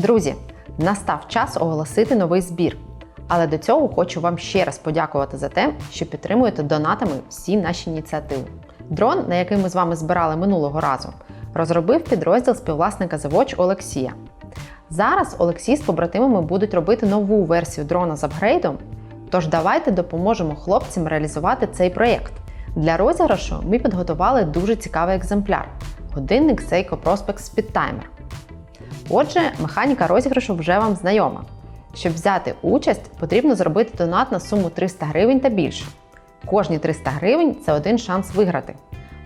Друзі, настав час оголосити новий збір. Але до цього хочу вам ще раз подякувати за те, що підтримуєте донатами всі наші ініціативи. Дрон, на який ми з вами збирали минулого разу, розробив підрозділ співвласника The Олексія. Зараз Олексій з побратимами будуть робити нову версію дрона з апгрейдом. Тож давайте допоможемо хлопцям реалізувати цей проєкт. Для розіграшу ми підготували дуже цікавий екземпляр годинник Seiko Prospex Speedtimer. Отже, механіка розіграшу вже вам знайома. Щоб взяти участь, потрібно зробити донат на суму 300 гривень та більше. Кожні 300 гривень це один шанс виграти.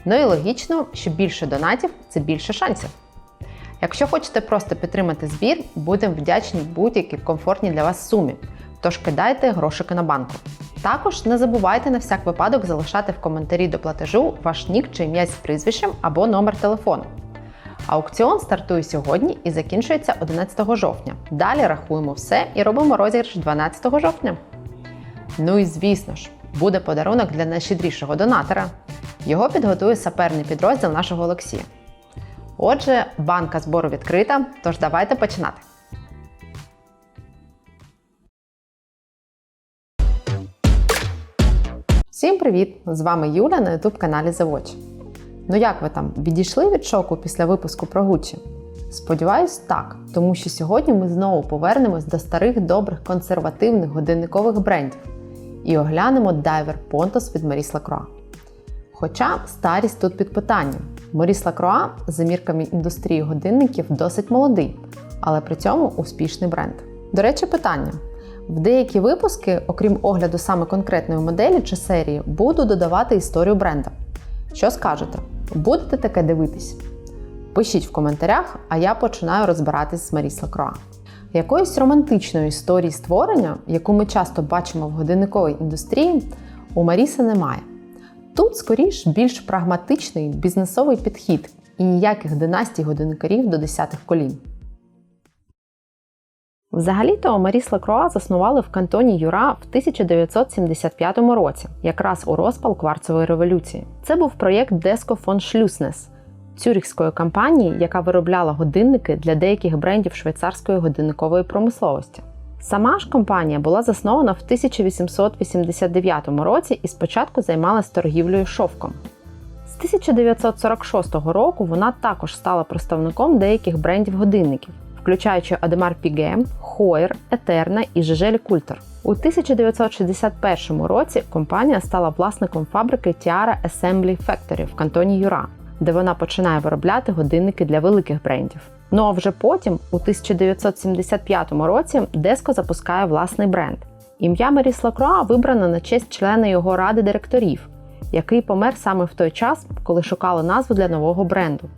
Ну і логічно, що більше донатів це більше шансів. Якщо хочете просто підтримати збір, будемо вдячні будь-якій комфортній для вас сумі. Тож кидайте грошики на банку. Також не забувайте на всяк випадок залишати в коментарі до платежу ваш нік чи ім'я з прізвищем або номер телефону. Аукціон стартує сьогодні і закінчується 11 жовтня. Далі рахуємо все і робимо розіграш 12 жовтня. Ну і звісно ж, буде подарунок для найщедрішого донатора. Його підготує саперний підрозділ нашого Олексія. Отже, банка збору відкрита, тож давайте починати. Всім привіт! З вами Юля на youtube каналі Watch. Ну як ви там відійшли від шоку після випуску про Гуччі? Сподіваюсь, так, тому що сьогодні ми знову повернемось до старих добрих консервативних годинникових брендів і оглянемо дайвер Pontos від Maurice Lacroix. Хоча старість тут під питанням. Maurice Lacroix за мірками індустрії годинників досить молодий, але при цьому успішний бренд. До речі, питання. В деякі випуски, окрім огляду саме конкретної моделі чи серії, буду додавати історію бренда. Що скажете? Будете таке дивитись? Пишіть в коментарях, а я починаю розбиратись з Маріс Лакроа. Якоїсь романтичної історії створення, яку ми часто бачимо в годинниковій індустрії, у Маріса немає. Тут, скоріш, більш прагматичний бізнесовий підхід і ніяких династій годинникарів до десятих колін. Взагалі-то Маріс Лакроа заснували в кантоні Юра в 1975 році, якраз у розпал кварцевої революції. Це був проєкт Деско фон Шлюснес цюрихської компанії, яка виробляла годинники для деяких брендів швейцарської годинникової промисловості. Сама ж компанія була заснована в 1889 році і спочатку займалась торгівлею шовком. З 1946 року вона також стала представником деяких брендів годинників включаючи Адемар Піге, Хойер, Етерна і Жежель Культер. У 1961 році компанія стала власником фабрики Tiara Assembly Factory в кантоні Юра, де вона починає виробляти годинники для великих брендів. Ну а вже потім, у 1975 році, Деско запускає власний бренд. Ім'я Маріс Лакроа вибрано на честь члена його ради директорів, який помер саме в той час, коли шукали назву для нового бренду.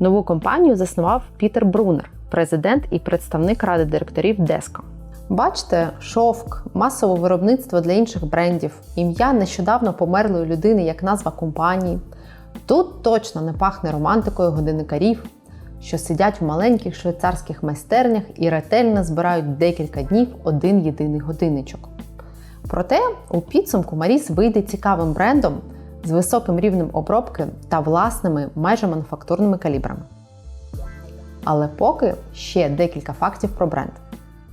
Нову компанію заснував Пітер Брунер президент і представник ради директорів Деско. Бачите, шовк, масове виробництво для інших брендів, ім'я нещодавно померлої людини як назва компанії. Тут точно не пахне романтикою годинникарів, що сидять в маленьких швейцарських майстернях і ретельно збирають декілька днів один єдиний годинничок. Проте у підсумку Маріс вийде цікавим брендом з високим рівнем обробки та власними майже мануфактурними калібрами. Але поки ще декілька фактів про бренд.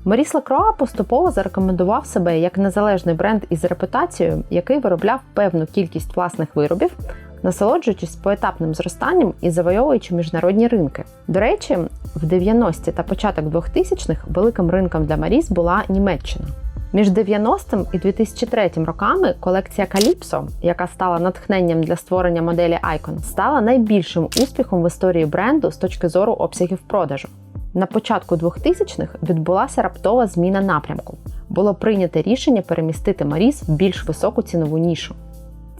Маріс Лакроа поступово зарекомендував себе як незалежний бренд із репутацією, який виробляв певну кількість власних виробів, насолоджуючись поетапним зростанням і завойовуючи міжнародні ринки. До речі, в 90-ті та початок 2000-х великим ринком для Маріс була Німеччина. Між 90-м і 2003 роками колекція Calypso, яка стала натхненням для створення моделі Icon, стала найбільшим успіхом в історії бренду з точки зору обсягів продажу. На початку 2000-х відбулася раптова зміна напрямку. Було прийнято рішення перемістити Маріс в більш високу цінову нішу.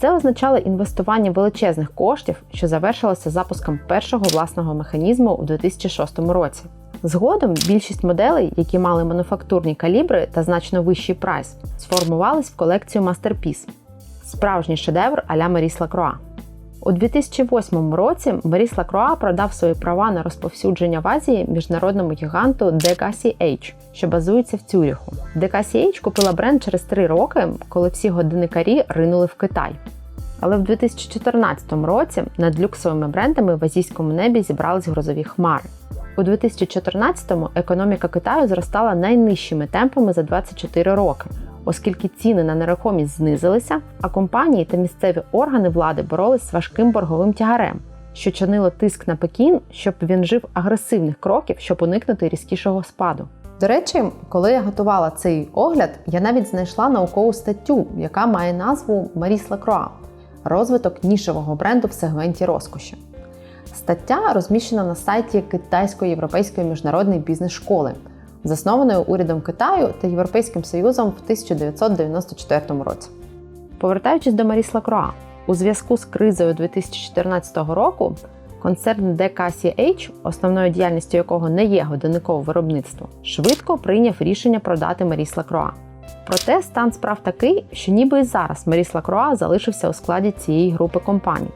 Це означало інвестування величезних коштів, що завершилося запуском першого власного механізму у 2006 році. Згодом більшість моделей, які мали мануфактурні калібри та значно вищий прайс, сформувались в колекцію Masterpiece – справжній шедевр а-ля Маріс Лакроа. У 2008 році Маріс Лакроа продав свої права на розповсюдження в Азії міжнародному гіганту DKCH, що базується в Цюріху. DKCH купила бренд через три роки, коли всі годинникарі ринули в Китай. Але в 2014 році над люксовими брендами в азійському небі зібрались грозові хмари. У 2014-му економіка Китаю зростала найнижчими темпами за 24 роки, оскільки ціни на нерухомість знизилися, а компанії та місцеві органи влади боролись з важким борговим тягарем, що чинило тиск на Пекін, щоб він жив агресивних кроків, щоб уникнути різкішого спаду. До речі, коли я готувала цей огляд, я навіть знайшла наукову статтю, яка має назву Маріс Лакроа розвиток нішевого бренду в сегменті розкоші. Стаття розміщена на сайті Китайської європейської міжнародної бізнес-школи, заснованої урядом Китаю та Європейським Союзом в 1994 році. Повертаючись до Маріс Лакроа, у зв'язку з кризою 2014 року концерн DKCH, основною діяльністю якого не є годинникове виробництво, швидко прийняв рішення продати Маріс Лакроа. Проте стан справ такий, що ніби і зараз Маріс Лакроа залишився у складі цієї групи компаній.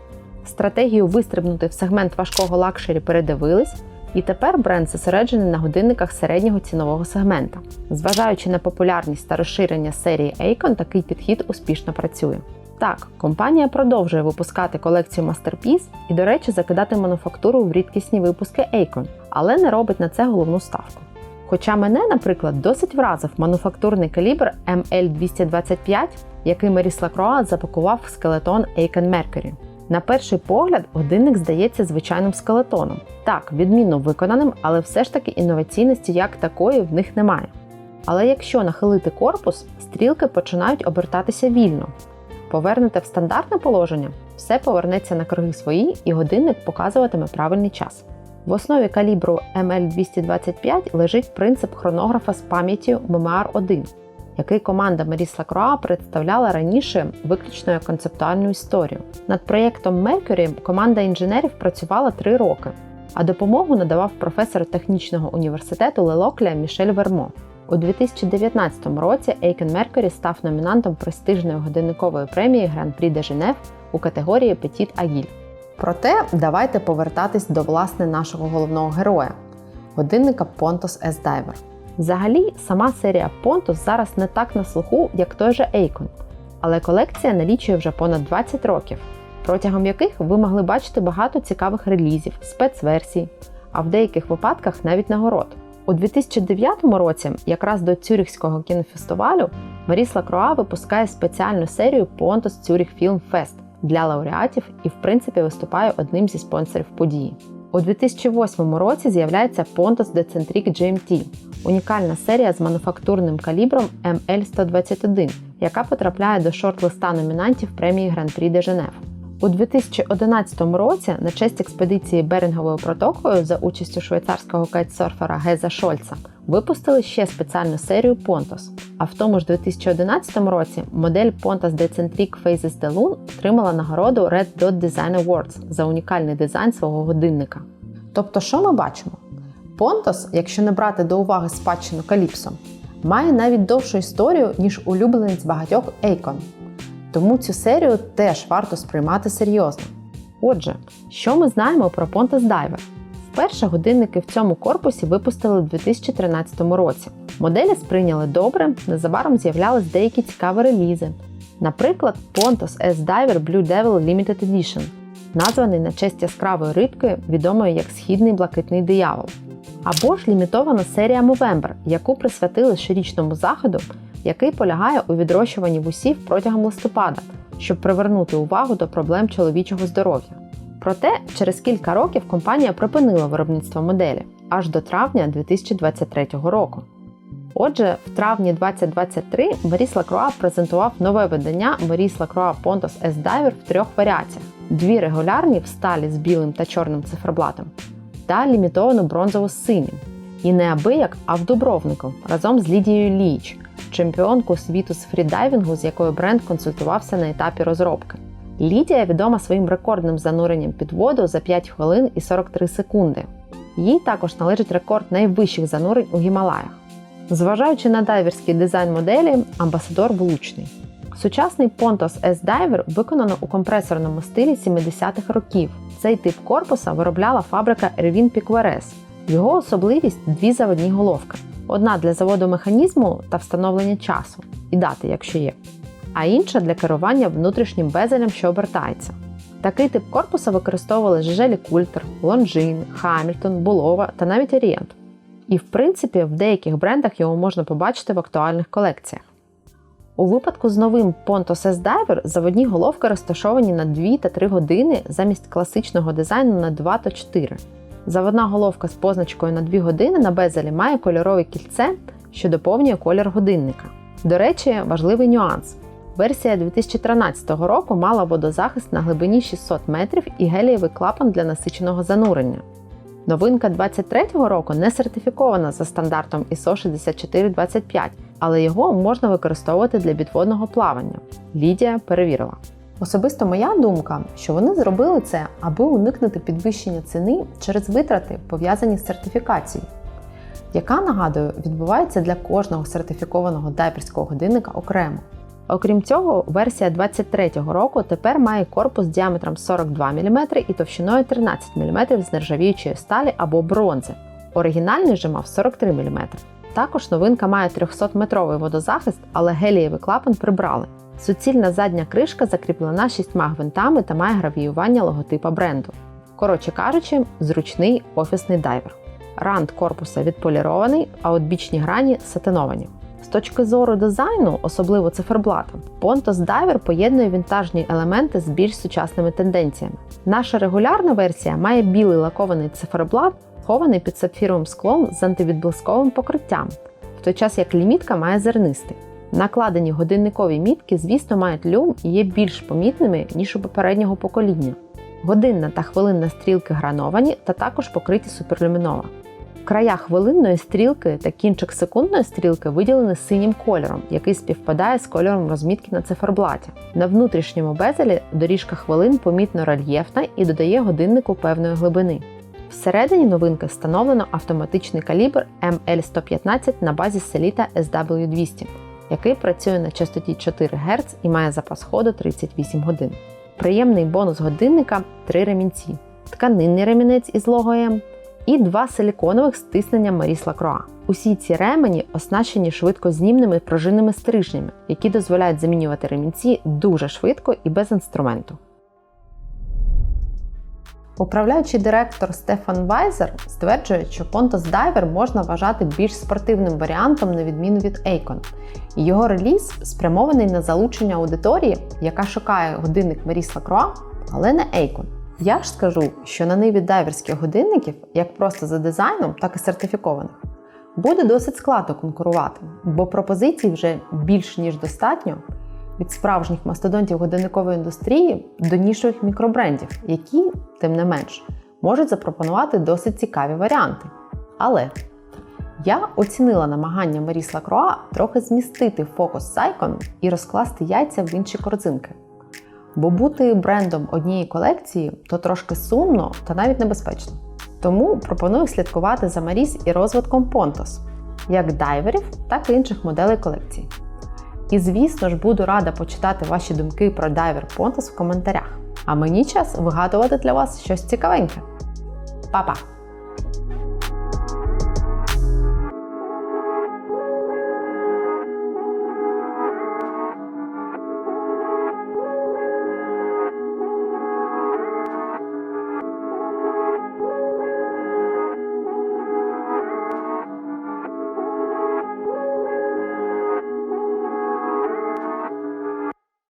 Стратегію вистрибнути в сегмент важкого лакшері передивились, і тепер бренд зосереджений на годинниках середнього цінового сегмента. Зважаючи на популярність та розширення серії Acon, такий підхід успішно працює. Так, компанія продовжує випускати колекцію Masterpiece і, до речі, закидати мануфактуру в рідкісні випуски Acon, але не робить на це головну ставку. Хоча мене, наприклад, досить вразив мануфактурний калібр ML225, який Маріс Лакроа запакував в скелетон Aiken Mercury. На перший погляд, годинник здається звичайним скелетоном. Так, відмінно виконаним, але все ж таки інноваційності як такої в них немає. Але якщо нахилити корпус, стрілки починають обертатися вільно. Повернете в стандартне положення, все повернеться на круги свої і годинник показуватиме правильний час. В основі калібру ML225 лежить принцип хронографа з пам'яттю Memoir 1 який команда Маріс Лакроа представляла раніше виключно як концептуальну історію. Над проєктом Mercury команда інженерів працювала три роки, а допомогу надавав професор технічного університету Лелокля Мішель Вермо. У 2019 році Aiken Mercury став номінантом престижної годинникової премії Гран-прі де Женев у категорії Petit Agile. Проте давайте повертатись до власне нашого головного героя годинника Pontos S-Diver. Взагалі, сама серія Pontus зараз не так на слуху, як той же Acon, але колекція налічує вже понад 20 років, протягом яких ви могли бачити багато цікавих релізів, спецверсій, а в деяких випадках навіть нагород. У 2009 році, якраз до Цюрихського кінофестивалю, Маріс Лакроа випускає спеціальну серію Pontus Zurich Film Fest для лауреатів і, в принципі, виступає одним зі спонсорів події. У 2008 році з'являється Pontus Decentric GMT унікальна серія з мануфактурним калібром ML121, яка потрапляє до шорт-листа номінантів премії Гран-прі де Женев. У 2011 році на честь експедиції Беринговою протокою за участю швейцарського кайтсерфера Геза Шольца випустили ще спеціальну серію Pontos. А в тому ж 2011 році модель Pontos Decentric Phases de Lune отримала нагороду Red Dot Design Awards за унікальний дизайн свого годинника. Тобто, що ми бачимо? Понтос, якщо не брати до уваги спадщину Каліпсо, має навіть довшу історію, ніж улюбленець багатьох Ейкон. Тому цю серію теж варто сприймати серйозно. Отже, що ми знаємо про Pontus Diver? Вперше годинники в цьому корпусі випустили у 2013 році. Моделі сприйняли добре, незабаром з'являлись деякі цікаві релізи. Наприклад, Pontus S-Diver Blue Devil Limited Edition, названий на честь яскравої рибки, відомої як Східний блакитний диявол або ж лімітована серія Movember, яку присвятили щорічному заходу, який полягає у відрощуванні вусів протягом листопада, щоб привернути увагу до проблем чоловічого здоров'я. Проте через кілька років компанія припинила виробництво моделі аж до травня 2023 року. Отже, в травні 2023 Maurice Lacroix презентував нове видання Maurice Lacroix Pontos S-Diver в трьох варіаціях: дві регулярні в сталі з білим та чорним циферблатом та лімітовану бронзову з синім. І не абияк, а в Дубровнику разом з Лідією Ліч, чемпіонку світу з фрідайвінгу, з якою бренд консультувався на етапі розробки. Лідія відома своїм рекордним зануренням під воду за 5 хвилин і 43 секунди. Їй також належить рекорд найвищих занурень у Гімалаях. Зважаючи на дайверський дизайн моделі, амбасадор влучний. Сучасний Pontos S-Diver виконано у компресорному стилі 70-х років. Цей тип корпуса виробляла фабрика Erwin Piqueres. Його особливість дві заводні головки: одна для заводу механізму та встановлення часу і дати, якщо є, а інша для керування внутрішнім безелем, що обертається. Такий тип корпуса використовували Жежелі Культер, Лонжин, Хамільтон, Булова та навіть Орієнт. І, в принципі, в деяких брендах його можна побачити в актуальних колекціях. У випадку з новим Pontos S-Diver заводні головки розташовані на 2 та 3 години замість класичного дизайну на 2 та 4. Заводна головка з позначкою на 2 години на безелі має кольорове кільце, що доповнює колір годинника. До речі, важливий нюанс. Версія 2013 року мала водозахист на глибині 600 метрів і гелієвий клапан для насиченого занурення. Новинка 2023 року не сертифікована за стандартом ISO 6425, але його можна використовувати для підводного плавання. Лідія перевірила. Особисто моя думка, що вони зробили це, аби уникнути підвищення ціни через витрати, пов'язані з сертифікацією, яка, нагадую, відбувається для кожного сертифікованого дайперського годинника окремо. Окрім цього, версія 2023 року тепер має корпус діаметром 42 мм і товщиною 13 мм з нержавіючої сталі або бронзи. Оригінальний же мав 43 мм. Також новинка має 300-метровий водозахист, але гелієвий клапан прибрали. Суцільна задня кришка закріплена шістьма гвинтами та має гравіювання логотипа бренду. Коротше кажучи, зручний офісний дайвер. Рант корпуса відполірований, а от бічні грані сатиновані. З точки зору дизайну, особливо циферблата, Pontos Diver поєднує вінтажні елементи з більш сучасними тенденціями. Наша регулярна версія має білий лакований циферблат, хований під сапфіровим склом з антивідблисковим покриттям, в той час як лімітка має зернистий. Накладені годинникові мітки, звісно, мають люм і є більш помітними, ніж у попереднього покоління. Годинна та хвилинна стрілки грановані та також покриті суперлюмінова. Края хвилинної стрілки та кінчик секундної стрілки виділені синім кольором, який співпадає з кольором розмітки на циферблаті. На внутрішньому безелі доріжка хвилин помітно рельєфна і додає годиннику певної глибини. Всередині новинки встановлено автоматичний калібр ML115 на базі Selita SW200, який працює на частоті 4 Гц і має запас ходу 38 годин. Приємний бонус годинника 3 ремінці, тканинний ремінець із логоєм і два силіконових з тисненням Maurice Lacroix. Усі ці ремені оснащені швидкознімними пружинними стрижнями, які дозволяють замінювати ремінці дуже швидко і без інструменту. Управляючий директор Стефан Вайзер стверджує, що Pontos Diver можна вважати більш спортивним варіантом на відміну від Acon. І його реліз спрямований на залучення аудиторії, яка шукає годинник Maurice Lacroix, але не Acon. Я ж скажу, що на ниві дайверських годинників, як просто за дизайном, так і сертифікованих, буде досить складно конкурувати, бо пропозицій вже більш ніж достатньо від справжніх мастодонтів годинникової індустрії до нішових мікробрендів, які, тим не менш, можуть запропонувати досить цікаві варіанти. Але я оцінила намагання Маріс Лакроа трохи змістити фокус Сайкон і розкласти яйця в інші корзинки. Бо бути брендом однієї колекції то трошки сумно та навіть небезпечно. Тому пропоную слідкувати за Маріс і розвитком Pontos, як дайверів, так і інших моделей колекції. І, звісно ж, буду рада почитати ваші думки про дайвер Pontus в коментарях. А мені час вигадувати для вас щось цікавеньке. Па-па!